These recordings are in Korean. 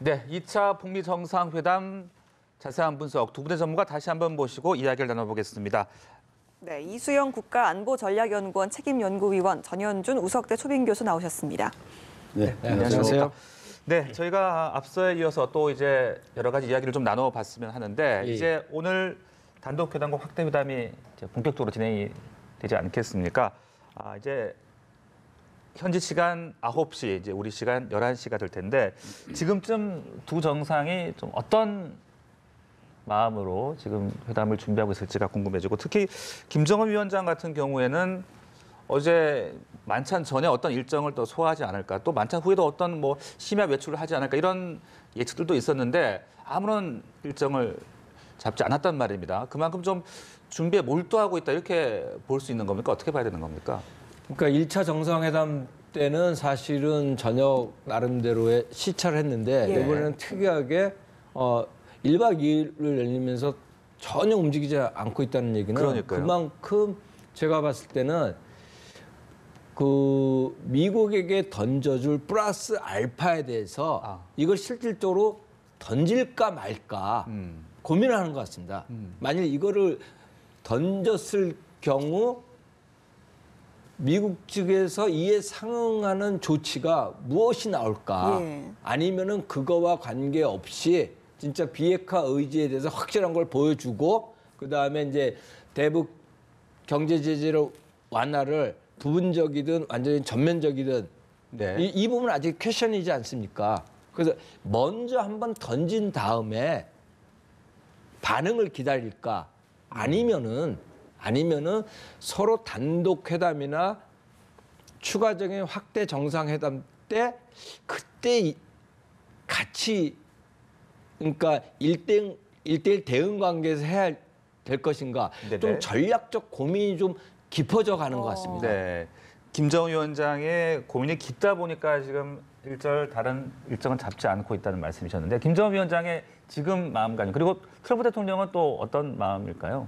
네, 2차 북미 정상회담 자세한 분석 두 분의 전문가 다시 한번 모시고 이야기를 나눠보겠습니다. 네, 이수영 국가안보전략연구원 책임연구위원 전현준 우석대 초빙 교수 나오셨습니다. 네, 안녕하십니까. 네, 저희가 앞서에 이어서 또 이제 여러 가지 이야기를 좀 나눠봤으면 하는데 예. 이제 오늘 단독 회담과 확대 회담이 본격적으로 진행이 되지 않겠습니까? 아, 이제 현지 시간 9시, 이제 우리 시간 11시가 될 텐데 지금쯤 두 정상이 좀 어떤 마음으로 지금 회담을 준비하고 있을지가 궁금해지고 특히 김정은 위원장 같은 경우에는 어제 만찬 전에 어떤 일정을 또 소화하지 않을까 또 만찬 후에도 어떤 뭐 심야 외출을 하지 않을까 이런 예측들도 있었는데 아무런 일정을 잡지 않았단 말입니다. 그만큼 좀 준비에 몰두하고 있다 이렇게 볼 수 있는 겁니까? 어떻게 봐야 되는 겁니까? 그러니까 1차 정상회담 때는 사실은 저녁 나름대로의 시차를 했는데 예. 이번에는 특이하게 어 1박 2일을 열리면서 전혀 움직이지 않고 있다는 얘기는 그러니까요. 그만큼 제가 봤을 때는 그 미국에게 던져줄 플러스 알파에 대해서 아. 이걸 실질적으로 던질까 말까 음. 고민을 하는 것 같습니다. 만일 이거를 던졌을 경우 미국 측에서 이에 상응하는 조치가 무엇이 나올까? 예. 아니면은 그거와 관계없이 진짜 비핵화 의지에 대해서 확실한 걸 보여주고 그 다음에 이제 대북 경제 제재로 완화를 부분적이든 완전히 전면적이든 네. 이, 이 부분은 아직 퀘션이지 않습니까? 그래서 먼저 한번 던진 다음에 반응을 기다릴까? 아니면은 아니면은 서로 단독 회담이나 추가적인 확대 정상회담 때 그때 이- 같이 그러니까 일대일일대일 대응 관계에서 해야 될 것인가? 네네. 좀 전략적 고민이 좀 깊어져 가는 것 어. 같습니다. 네. 김정은 위원장의 고민이 깊다 보니까 지금 일절 다른 일정은 잡지 않고 있다는 말씀이셨는데 김정은 위원장의 지금 마음가짐 그리고 트럼프 대통령은 또 어떤 마음일까요?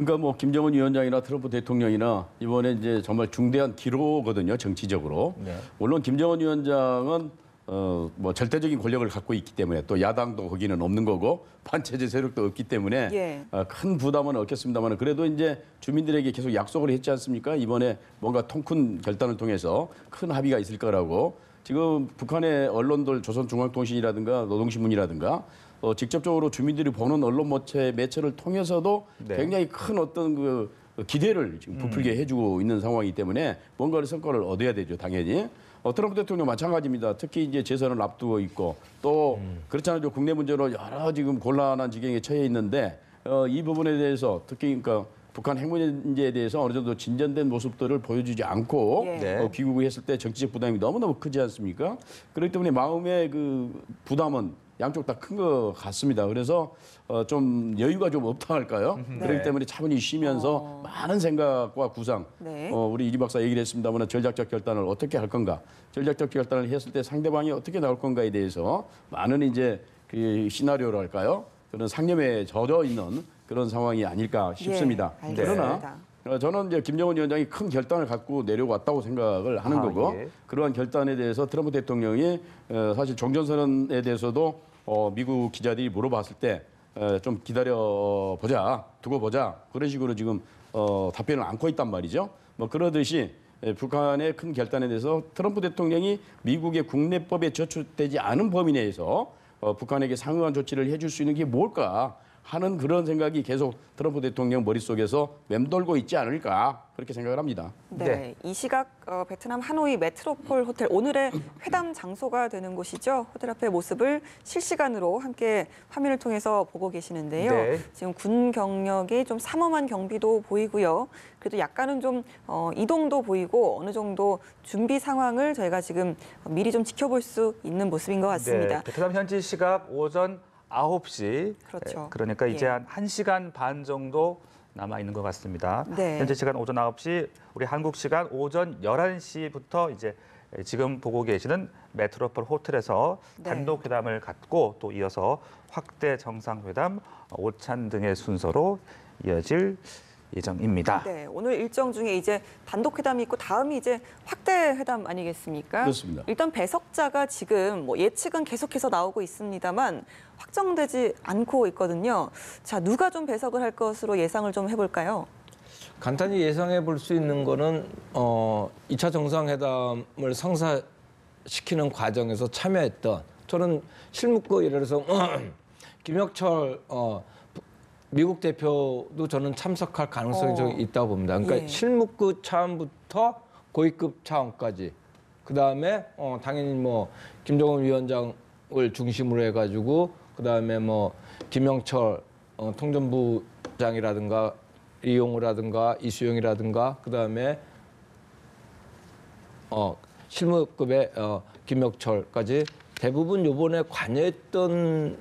그러니까 뭐 김정은 위원장이나 트럼프 대통령이나 이번에 이제 정말 중대한 기로거든요 정치적으로. 네. 물론 김정은 위원장은 어 뭐 절대적인 권력을 갖고 있기 때문에 또 야당도 거기는 없는 거고 반체제 세력도 없기 때문에 예. 어, 큰 부담은 없겠습니다만 그래도 이제 주민들에게 계속 약속을 했지 않습니까? 이번에 뭔가 통큰 결단을 통해서 큰 합의가 있을 거라고 지금 북한의 언론들 조선중앙통신이라든가 노동신문이라든가 어, 직접적으로 주민들이 보는 언론 매체 매체를 통해서도 네. 굉장히 큰 어떤 그 기대를 지금 부풀게 해주고 있는 상황이기 때문에 뭔가를 성과를 얻어야 되죠 당연히. 어, 트럼프 대통령 마찬가지입니다. 특히 이제 재선을 앞두고 있고 또 그렇잖아요. 국내 문제로 여러 지금 곤란한 지경에 처해 있는데 어, 이 부분에 대해서 특히 그러니까 북한 핵 문제에 대해서 어느 정도 진전된 모습들을 보여주지 않고 예. 네. 어, 귀국을 했을 때 정치적 부담이 너무너무 크지 않습니까? 그렇기 때문에 마음의 그 부담은 양쪽 다 큰 것 같습니다. 그래서 어, 좀 여유가 좀 없다 할까요? 그렇기 때문에 차분히 쉬면서 많은 생각과 구상, 네. 어, 우리 이리 박사 얘기를 했습니다만 전략적 결단을 어떻게 할 건가, 전략적 결단을 했을 때 상대방이 어떻게 나올 건가에 대해서 많은 이제 그 시나리오랄까요? 그런 상념에 젖어 있는 그런 상황이 아닐까 싶습니다. 예. 그러나 어, 저는 이제 김정은 위원장이 큰 결단을 갖고 내려왔다고 생각을 하는 아, 거고 예. 그러한 결단에 대해서 트럼프 대통령이 어, 사실 종전선언에 대해서도 어, 미국 기자들이 물어봤을 때 좀 기다려 보자, 두고 보자 그런 식으로 지금 어, 답변을 안고 있단 말이죠. 뭐 그러듯이 에, 북한의 큰 결단에 대해서 트럼프 대통령이 미국의 국내법에 저촉되지 않은 범위 내에서 어, 북한에게 상응한 조치를 해줄 수 있는 게 뭘까 하는 그런 생각이 계속 트럼프 대통령 머릿속에서 맴돌고 있지 않을까 그렇게 생각을 합니다. 네. 네. 이 시각 어, 베트남 하노이 메트로폴 호텔 오늘의 회담 장소가 되는 곳이죠. 호텔 앞의 모습을 실시간으로 함께 화면을 통해서 보고 계시는데요. 네. 지금 군 경력이 좀 삼엄한 경비도 보이고요. 그래도 약간은 좀 어, 이동도 보이고 어느 정도 준비 상황을 저희가 지금 미리 좀 지켜볼 수 있는 모습인 것 같습니다. 네, 베트남 현지 시각 오전 9시. 그렇죠. 그러니까 이제 예. 한 1시간 반 정도 남아 있는 것 같습니다. 네. 현지 시간 오전 9시, 우리 한국 시간 오전 11시부터 이제 지금 보고 계시는 메트로폴 호텔에서 네. 단독 회담을 갖고 또 이어서 확대 정상회담, 오찬 등의 순서로 이어질 예정입니다. 네, 오늘 일정 중에 이제 단독 회담이 있고 다음이 이제 확대 회담 아니겠습니까? 그렇습니다. 일단 배석자가 지금 뭐 예측은 계속해서 나오고 있습니다만 확정되지 않고 있거든요. 자, 누가 좀 배석을 할 것으로 예상을 좀 해볼까요? 간단히 예상해 볼 수 있는 거는 어 2차 정상회담을 성사시키는 과정에서 참여했던 저는 실무과 예를 들어서 김혁철 어 미국 대표도 저는 참석할 가능성이 어. 좀 있다고 봅니다. 그러니까 예. 실무급 차원부터 고위급 차원까지 그 다음에 어 당연히 뭐 김정은 위원장을 중심으로 해가지고 그 다음에 뭐 김영철 어, 통전부장이라든가 이용우라든가 이수영이라든가 그 다음에 어 실무급의 어 김혁철까지 대부분 요번에 관여했던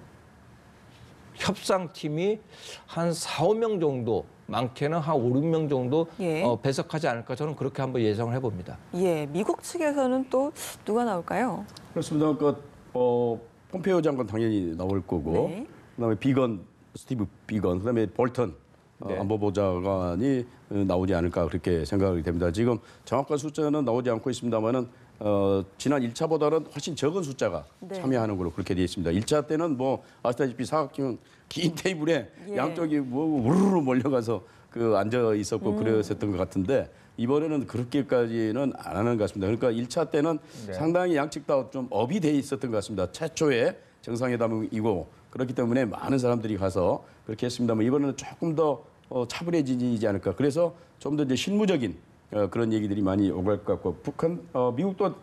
협상팀이 한 4, 5명 정도 많게는 한 5, 6명 정도 예. 어, 배석하지 않을까 저는 그렇게 한번 예상을 해봅니다. 예, 미국 측에서는 또 누가 나올까요? 그렇습니다. 그 어, 폼페이오 장관 당연히 나올 거고, 네. 그다음에 비건 스티브 비건, 그다음에 볼턴 어, 네. 안보보좌관이 어, 나오지 않을까 그렇게 생각이 됩니다. 지금 정확한 숫자는 나오지 않고 있습니다만은 어, 지난 1차보다는 훨씬 적은 숫자가 네. 참여하는 걸로 그렇게 되어 있습니다. 1차 때는 뭐 아시다시피 사각형 긴 테이블에 예. 양쪽이 뭐 우르르 몰려가서 그 앉아 있었고 그랬었던 것 같은데 이번에는 그렇게까지는 안 하는 것 같습니다. 그러니까 1차 때는 네. 상당히 양측 다 좀 업이 돼 있었던 것 같습니다. 최초의 정상회담이고 그렇기 때문에 많은 사람들이 가서 그렇게 했습니다만 이번에는 조금 더 어, 차분해지지 않을까. 그래서 좀 더 이제 실무적인 어, 그런 얘기들이 많이 오갈 것 같고 북한, 어, 미국도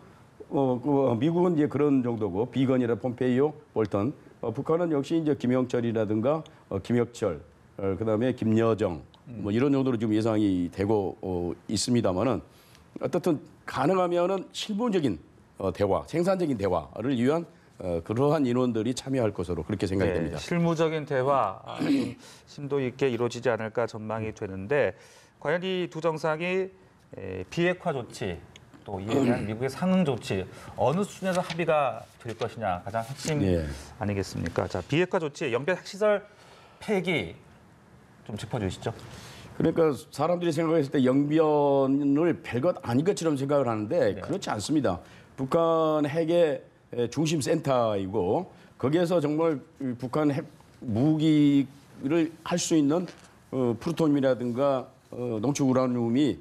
어, 그, 어, 미국은 이제 그런 정도고 비건이라 폼페이오, 볼턴. 어, 북한은 역시 이제 김영철이라든가 어, 김혁철, 어, 그다음에 김여정 뭐 이런 정도로 지금 예상이 되고 어, 있습니다만은 어떻든 가능하면은 실무적인 어, 대화, 생산적인 대화를 위한 어, 그러한 인원들이 참여할 것으로 그렇게 생각이 네, 됩니다. 실무적인 대화 아, 좀 심도 있게 이루어지지 않을까 전망이 되는데 과연 이 두 정상이 에, 비핵화 조치 또 이에 대한 미국의 상응 조치 어느 수준에서 합의가 될 것이냐 가장 핵심 예. 아니겠습니까? 자 비핵화 조치 연변 핵시설 폐기 좀 짚어주시죠. 그러니까 사람들이 생각했을 때 영변을 별것 아닌 것처럼 생각을 하는데 네. 그렇지 않습니다. 북한 핵의 중심 센터이고 거기에서 정말 이 북한 핵 무기를 할 수 있는 어, 플루토늄이라든가 어, 농축 우라늄이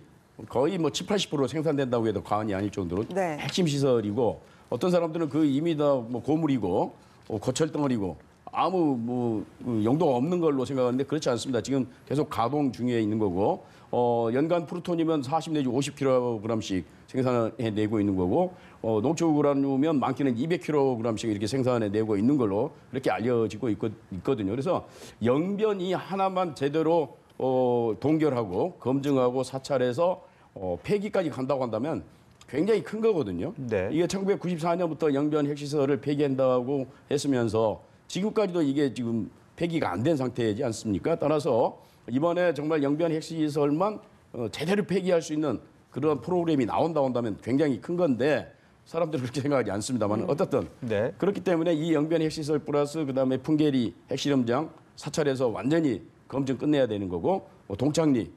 거의 뭐 7, 80% 생산된다고 해도 과언이 아닐 정도로 네. 핵심 시설이고 어떤 사람들은 그 이미 다뭐 고물이고 어, 고철 덩어리고 아무 뭐 그, 용도가 없는 걸로 생각하는데 그렇지 않습니다. 지금 계속 가동 중에 있는 거고 어, 연간 플루토늄은 40 내지 50kg씩 생산해 내고 있는 거고 어, 농축 우라늄은 많게는 200kg씩 이렇게 생산해 내고 있는 걸로 그렇게 알려지고 있거, 있거든요. 그래서 영변이 하나만 제대로 어, 동결하고 검증하고 사찰해서 어, 폐기까지 간다고 한다면 굉장히 큰 거거든요. 네. 이게 1994년부터 영변 핵시설을 폐기한다고 했으면서 지금까지도 이게 지금 폐기가 안 된 상태이지 않습니까? 따라서 이번에 정말 영변 핵시설만 어, 제대로 폐기할 수 있는 그런 프로그램이 나온다 한다면 굉장히 큰 건데 사람들은 그렇게 생각하지 않습니다만 어떻든 네. 그렇기 때문에 이 영변 핵시설 플러스 그다음에 풍계리 핵실험장 사찰에서 완전히 검증 끝내야 되는 거고 어, 동창리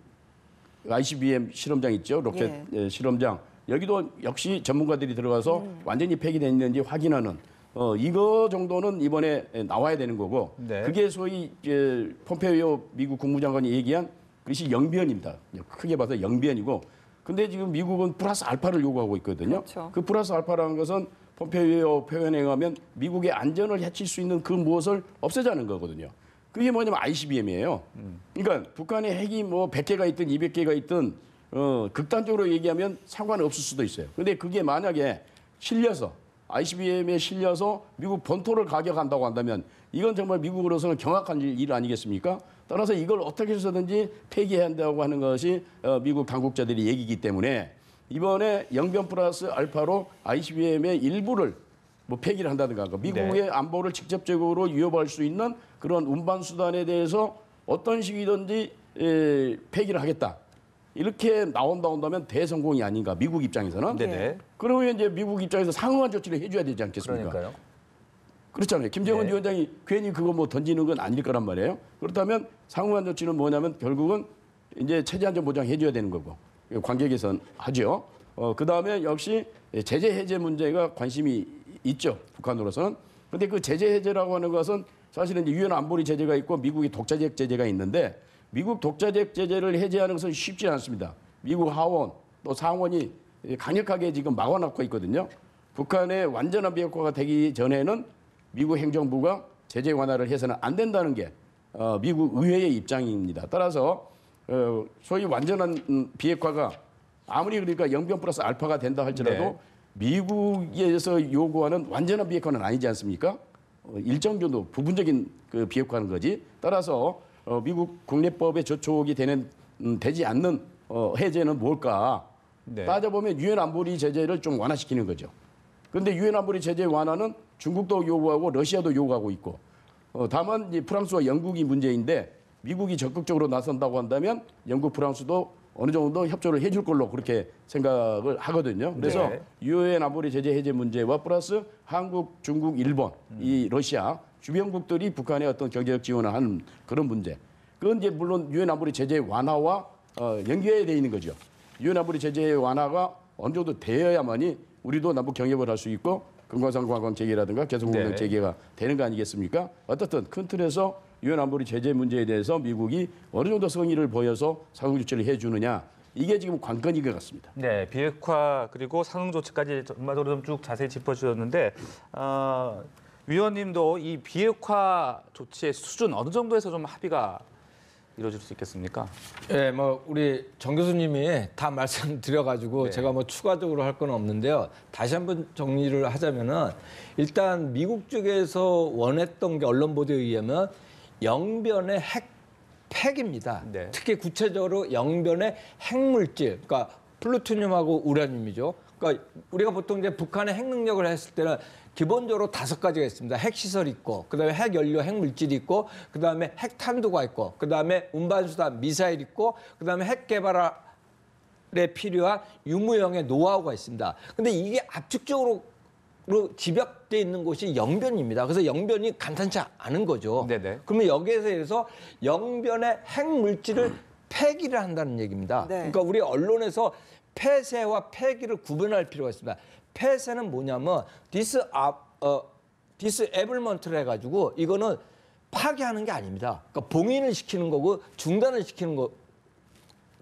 ICBM 실험장 있죠 로켓 예, 실험장 여기도 역시 전문가들이 들어가서 완전히 폐기됐는지 확인하는 어 이거 정도는 이번에 나와야 되는 거고 네. 그게 소위 이제 폼페이오 미국 국무장관이 얘기한 그것이 영변입니다 크게 봐서 영변이고 근데 지금 미국은 플러스 알파를 요구하고 있거든요 그렇죠. 그 플러스 알파라는 것은 폼페이오 표현에 의하면 미국의 안전을 해칠 수 있는 그 무엇을 없애자는 거거든요. 그게 뭐냐면 ICBM이에요. 그러니까 북한의 핵이 뭐 100개가 있든 200개가 있든 어, 극단적으로 얘기하면 상관없을 수도 있어요. 근데 그게 만약에 실려서 ICBM에 실려서 미국 본토를 가격한다고 한다면 이건 정말 미국으로서는 경악한 일, 일 아니겠습니까? 따라서 이걸 어떻게 해서든지 폐기해야 한다고 하는 것이 어, 미국 당국자들의 얘기이기 때문에 이번에 영변 플러스 알파로 ICBM의 일부를 뭐 폐기를 한다든가 그 미국의 안보를 직접적으로 위협할 수 있는 그런 운반 수단에 대해서 어떤 식이든지 에, 폐기를 하겠다. 이렇게 나온다 온다면 대성공이 아닌가 미국 입장에서는 네네. 그러면 이제 미국 입장에서 상응한 조치를 해줘야 되지 않겠습니까? 그러니까요. 그렇잖아요. 김정은 네. 위원장이 괜히 그거 뭐 던지는 건 아닐 거란 말이에요. 그렇다면 상응한 조치는 뭐냐면 결국은 이제 체제 안전 보장 해줘야 되는 거고 관계 개선 하죠. 어, 그 다음에 역시 제재 해제 문제가 관심이 있죠. 북한으로서는. 근데 그 제재 해제라고 하는 것은 사실은 이제 유엔 안보리 제재가 있고 미국이 독자적 제재가 있는데 미국 독자적 제재를 해제하는 것은 쉽지 않습니다. 미국 하원 또 상원이 강력하게 지금 막아놓고 있거든요. 북한의 완전한 비핵화가 되기 전에는 미국 행정부가 제재 완화를 해서는 안 된다는 게 어, 미국 의회의 입장입니다. 따라서 어, 소위 완전한 음, 비핵화가 아무리 그러니까 영변 플러스 알파가 된다 할지라도 네. 미국에서 요구하는 완전한 비핵화는 아니지 않습니까? 어, 일정 정도 부분적인 그 비핵화는 거지. 따라서 어, 미국 국내법에 저촉이 되는 음, 되지 않는 어, 해제는 뭘까? 네. 따져보면 유엔 안보리 제재를 좀 완화시키는 거죠. 근데 유엔 안보리 제재 완화는 중국도 요구하고 러시아도 요구하고 있고 어, 다만 이제 프랑스와 영국이 문제인데 미국이 적극적으로 나선다고 한다면 영국, 프랑스도 어느 정도 협조를 해줄 걸로 그렇게 생각을 하거든요. 그래서 네. 유엔 안보리 제재 해제 문제와 플러스 한국, 중국, 일본, 이 러시아 주변국들이 북한에 어떤 경제적 지원을 하는 그런 문제. 그건 이제 물론 유엔 안보리 제재 완화와 어, 연계돼 있는 거죠. 유엔 안보리 제재 완화가 어느 정도 되어야만이 우리도 남북 경협을 할 수 있고 금강산 관광 재개라든가 개성공단 네. 재개가 되는 거 아니겠습니까? 어떻든 큰 틀에서 유엔 안보리 제재 문제에 대해서 미국이 어느 정도 성의를 보여서 상응 조치를 해주느냐 이게 지금 관건인 것 같습니다. 네, 비핵화 그리고 상응 조치까지 전반적으로 좀 쭉 자세히 짚어주셨는데 어, 위원님도 이 비핵화 조치의 수준 어느 정도에서 좀 합의가 이루어질 수 있겠습니까? 예, 뭐 우리 정 교수님이 다 말씀드려가지고 네. 제가 뭐 추가적으로 할 건 없는데요. 다시 한번 정리를 하자면은 일단 미국 쪽에서 원했던 게 언론 보도에 의하면 영변의 핵 팩입니다. 네. 특히 구체적으로 영변의 핵물질, 그러니까 플루토늄하고 우라늄이죠. 그러니까 우리가 보통 이제 북한의 핵 능력을 했을 때는 기본적으로 다섯 가지가 있습니다. 핵 시설이 있고, 그다음에 핵 연료, 핵 물질이 있고, 그다음에 핵 탄두가 있고, 그다음에 운반수단 미사일 있고, 그다음에 핵 개발에 필요한 유무형의 노하우가 있습니다. 근데 이게 압축적으로 로 집약돼 있는 곳이 영변입니다. 그래서 영변이 간단치 않은 거죠. 네네. 그러면 여기에서 해서 영변의 핵 물질을 폐기를 한다는 얘기입니다. 네. 그러니까 우리 언론에서 폐쇄와 폐기를 구분할 필요가 있습니다. 폐쇄는 뭐냐면 디스 아, 어, 디스 에블먼트를 해가지고 이거는 파괴하는 게 아닙니다. 그러니까 봉인을 시키는 거고 중단을 시키는 거,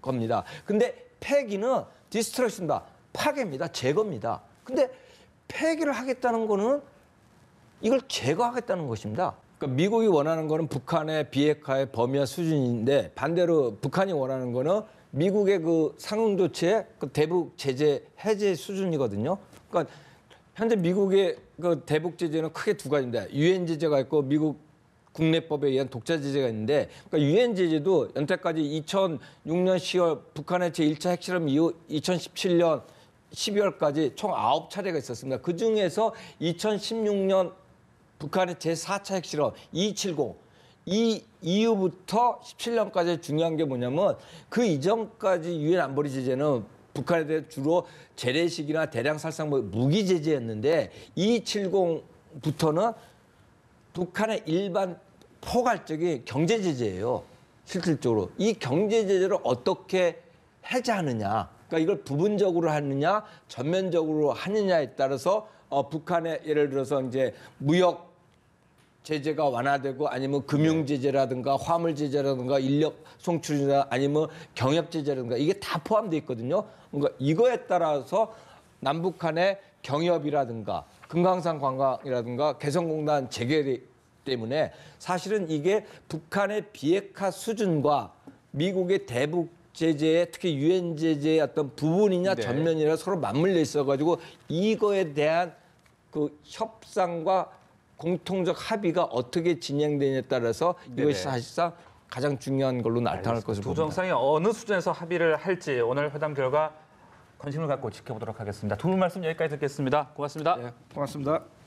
겁니다. 근데 폐기는 디스트럭션다. 파괴입니다. 제거입니다. 근데 폐기를 하겠다는 거는 이걸 제거하겠다는 것입니다. 그러니까 미국이 원하는 거는 북한의 비핵화의 범위와 수준인데 반대로 북한이 원하는 거는 미국의 그 상응 조치의 그 대북 제재 해제 수준이거든요. 그러니까 현재 미국의 그 대북 제재는 크게 두 가지입니다. 유엔 제재가 있고 미국 국내법에 의한 독자 제재가 있는데 그러니까 유엔 제재도 연태까지 2006년 10월 북한의 제1차 핵실험 이후 2017년 12월까지 총 9차례가 있었습니다. 그 중에서 2016년 북한의 제4차 핵실험 270 이 이후부터 17년까지 중요한 게 뭐냐면 그 이전까지 유엔 안보리 제재는 북한에 대해 주로 재래식이나 대량 살상 뭐 무기 제재였는데 270부터는 북한의 일반 포괄적인 경제 제재예요. 실질적으로 이 경제 제재를 어떻게 해제하느냐, 그러니까 이걸 부분적으로 하느냐, 전면적으로 하느냐에 따라서 어, 북한의 예를 들어서 이제 무역 제재가 완화되고 아니면 금융 제재라든가 화물 제재라든가 인력 송출이나 아니면 경협 제재라든가 이게 다 포함되어 있거든요. 그러니까 이거에 따라서 남북 간의 경협이라든가 금강산 관광이라든가 개성공단 재개 때문에 사실은 이게 북한의 비핵화 수준과 미국의 대북 제재의 특히 유엔 제재의 어떤 부분이냐 네. 전면이냐 서로 맞물려 있어가지고 이거에 대한 그 협상과 공통적 합의가 어떻게 진행되냐에 따라서 네네. 이것이 사실상 가장 중요한 걸로 나타날 것으로 두 봅니다. 정상이 어느 수준에서 합의를 할지 오늘 회담 결과 관심을 갖고 지켜보도록 하겠습니다. 두 분 말씀 여기까지 듣겠습니다. 고맙습니다. 네. 고맙습니다.